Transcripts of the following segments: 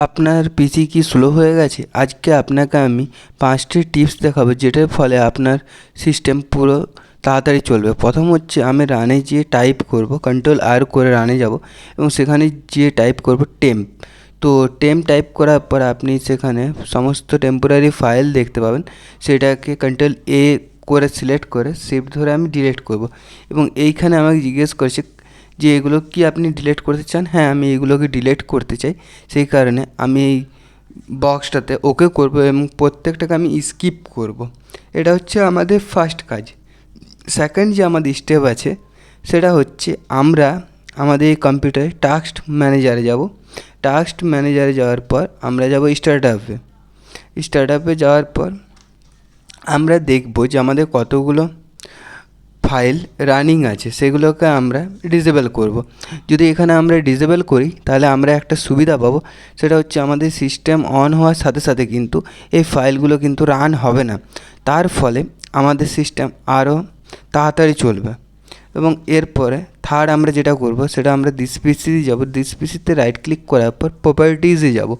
আপনার পিসি কি স্লো হয়ে গেছে? আজকে আপনাকে আমি পাঁচটি টিপস দেখাবো, যেটার ফলে আপনার সিস্টেম পুরো তাড়াতাড়ি চলবে। প্রথম হচ্ছে, আমি রানে গিয়ে টাইপ করব কন্ট্রোল আর করে রানে যাব, এবং সেখানে গিয়ে টাইপ করব টেম্প তো টেম্প টাইপ করার পর আপনি সেখানে সমস্ত টেম্পোরারি ফাইল দেখতে পাবেন। সেটাকে কন্ট্রোল এ করে সিলেক্ট করে শিফট ধরে আমি ডিলিট করব। এবং এইখানে আমাকে জিজ্ঞেস করেছে যে এগুলো কি আপনি ডিলিট করতে চান? হ্যাঁ আমি এগুলোকে ডিলিট করতে চাই। সেই কারণে আমি এই বক্সটাতে ওকে করব এবং প্রত্যেকটাকে আমি স্কিপ করব। এটা হচ্ছে আমাদের ফার্স্ট কাজ। সেকেন্ড যে আমাদের স্টেপ আছে, সেটা হচ্ছে আমরা আমাদের এই কম্পিউটারে টাস্ক ম্যানেজারে যাব। টাস্ক ম্যানেজারে যাওয়ার পর আমরা যাব স্টার্ট আপে স্টার্ট আপে যাওয়ার পর আমরা দেখব যে আমাদের কতগুলো ফাইল রানিং আছে, সেগুলোকে আমরা ডিসেবল করব। যদি এখানে আমরা ডিসেবল করি, তাহলে আমরা একটা সুবিধা পাবো, সেটা হচ্ছে আমাদের সিস্টেম অন হওয়ার সাথে সাথে কিন্তু এই ফাইলগুলো কিন্তু রান হবে না তার ফলে আমাদের সিস্টেম আরও তাড়াতাড়ি চলবে এবং এরপরে থার্ড আমরা যেটা করব, সেটা আমরা দিস পিসিতে যাব। দিস পিসিতে রাইট ক্লিক করার পর প্রপার্টিজে যাব।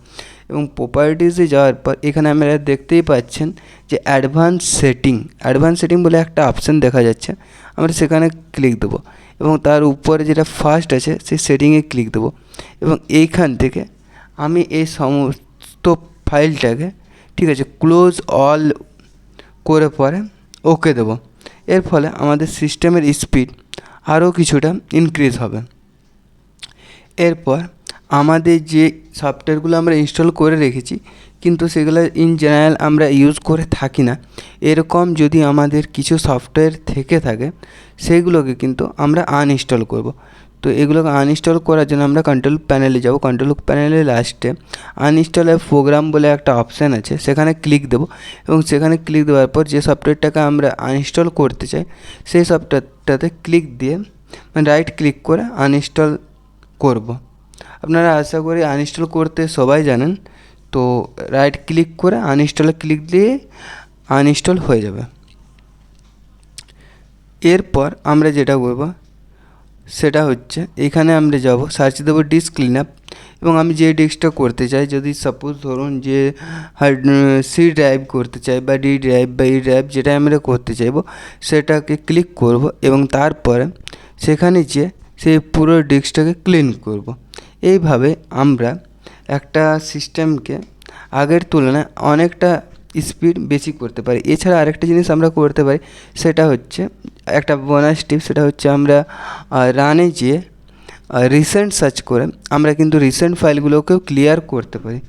এবং প্রপার্টিজে যাওয়ার পর এখানে আমরা দেখতেই পাচ্ছেন যে অ্যাডভান্স সেটিং অ্যাডভান্স সেটিং বলে একটা অপশান দেখা যাচ্ছে। আমরা সেখানে ক্লিক দেবো এবং তার উপরে যেটা ফার্স্ট আছে, সেই সেটিংয়ে ক্লিক দেবো। এবং এইখান থেকে আমি এই সমস্ত ফাইলটাকে ঠিক আছে ক্লোজ অল করে পরে ওকে দেবো। এর ফলে আমাদের সিস্টেমের স্পিড আরও কিছুটা ইনক্রিজ হবে। এরপর আমাদের যে সফটওয়্যারগুলো আমরা ইনস্টল করে রেখেছি, কিন্তু সেগুলো ইন জেনারেল আমরা ইউজ করে থাকি না। এরকম যদি আমাদের কিছু সফটওয়্যার থেকে থাকে, সেগুলোকে কিন্তু আমরা আনইনস্টল করব। তো এগুলোকে আনইনস্টল করার জন্য আমরা কন্ট্রোল প্যানেলে যাব। কন্ট্রোল প্যানেলে লাস্টে আনইনস্টলের প্রোগ্রাম বলে একটা অপশান আছে, সেখানে ক্লিক দেবো এবং সেখানে ক্লিক দেওয়ার পর যে সফটওয়্যারটাকে আমরা আনইনস্টল করতে চাই, সেই সফটওয়্যারটাতে ক্লিক দিয়ে মানে রাইট ক্লিক করে আনইনস্টল করব। আপনারা আশা করি আনইনস্টল করতে সবাই জানেন, তো রাইট ক্লিক করে আনইনস্টলে ক্লিক দিয়ে আনইনস্টল হয়ে যাবে। এরপর আমরা যেটা করব সেটা হচ্ছে, এখানে আমরা যাব সার্চ দেবো ডিস্ক ক্লিন আপ এবং আমি যে ডিস্কটা করতে চাই, যদি সাপোজ ধরুন যে হার্ড সি ড্রাইভ করতে চাই বা ডি ড্রাইভ বা ই ড্রাইভ যেটা আমরা করতে চাইব, সেটাকে ক্লিক করব এবং তারপরে সেখানে যে সেই পুরো ডিস্কটাকে ক্লিন করব। এইভাবে আমরা একটা সিস্টেমকে আগের তুলনায় অনেকটা স্পিড বেশি করতে পারি। এছাড়া আরেকটা জিনিস আমরা করতে পারি, সেটা হচ্ছে, একটা বোনাস টিপ সেটা হচ্ছে আমরা রানে যেয়ে রিসেন্ট সার্চ করে আমরা কিন্তু রিসেন্ট ফাইলগুলোকেও ক্লিয়ার করতে পারি।